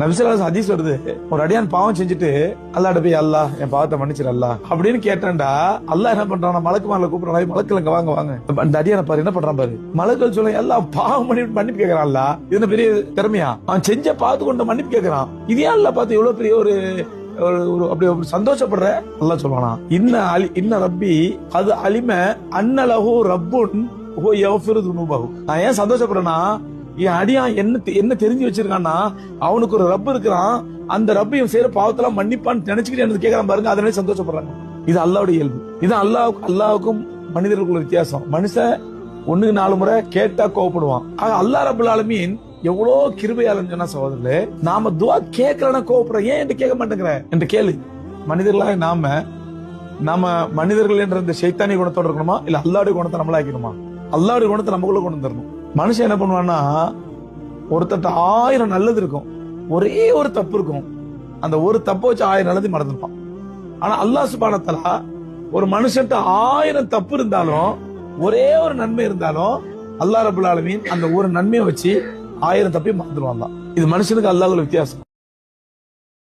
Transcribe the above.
நபிசல்லாஸ் ஹதீஸ் வருது. ஒரு அடியான் பாவம் செஞ்சுட்டு அல்லாட போய் அல்லா என் பாவத்தை மன்னிச்சிரு அல்லா அப்படின்னு கேட்டான்டா அல்லாஹ் என்ன பண்றான் மலக்கு மேல கூப்பிடுறான். மலக்குல இங்க வாங்க வாங்க. அந்த அடியான பாரு என்ன பண்றான் பாரு? மலக்கள் சொல்ல எல்லாம் பாவம் பண்ணி மன்னிப்பு கேட்கறான் அல்ல இது என்ன பெரிய திறமையா? அவன் செஞ்ச பார்த்து கொண்டு மன்னிப்பு கேட்கறான் இது ஏன் அல்ல பார்த்து எவ்வளவு பெரிய ஒரு ஒரு அப்படி ஒரு சந்தோஷப்படுற? நல்லா சொல்லுவானா இன்ன அலி இன்ன ரப்பி அது அலிம அன்னலஹோ ரப்புன் ஓ யஃபிரு நான் ஏன் சந்தோஷப்படுறேன்னா என் அடியான் என்ன தெ- என்ன தெரிஞ்சு வச்சிருக்கான்னா அவனுக்கு ஒரு ரப்பு இருக்கிறான். அந்த ரப்பு இவன் செய்யற பாவத்தெல்லாம் மன்னிப்பான்னு நினைச்சுக்கிட்டு எனக்கு கேட்கறான் பாருங்க அதனால சந்தோஷப்படுறாங்க. இது அல்லாவுடைய இயல்பு. இது அல்லாஹ் அல்லாவுக்கும் மனிதர்களுக்குள்ள வித்தியாசம். மனுஷன் ஒண்ணுக்கு நாலு முறை கேட்டா கோவப்படுவான். ஆக அல்லாஹ் ரபுல் ஆலமீன் எவ்வளவு கிருபையாளன்னு சொன்னா சகோதரர்களே நாம துவா கேட்கலன்னா கோவப்படுறோம். ஏன் என்று கேட்க மாட்டேங்கிற? என்று கேளு. மனிதர்களாக நாம நாம மனிதர்கள் என்ற இந்த சைத்தானிய குணத்தோட இருக்கணுமா? இல்ல அல்லாவுடைய குணத்தை நம்மளா ஆக்கணுமா அல்லாவுடைய குணத்தை நமக்குள்ள கொண்டு வந்துடணும் மனுஷன் என்ன பண்ணுவான்னா ஒருத்தட்ட ஆயிரம் நல்லது இருக்கும். ஒரே ஒரு தப்பு இருக்கும். அந்த ஒரு தப்பை வச்சு ஆயிரம் நல்லது மறந்துருப்பான். ஆனா அல்லாஹ் சுபானத்தலா ஒரு மனுஷன்ட்ட ஆயிரம் தப்பு இருந்தாலும் ஒரே ஒரு நன்மை இருந்தாலும் அல்லா ரபுல் ஆலமீன் அந்த ஒரு நன்மையை வச்சு ஆயிரம் தப்பையும் மறந்துடுவான் இது மனுஷனுக்கு அல்லாஹ் வித்தியாசம்.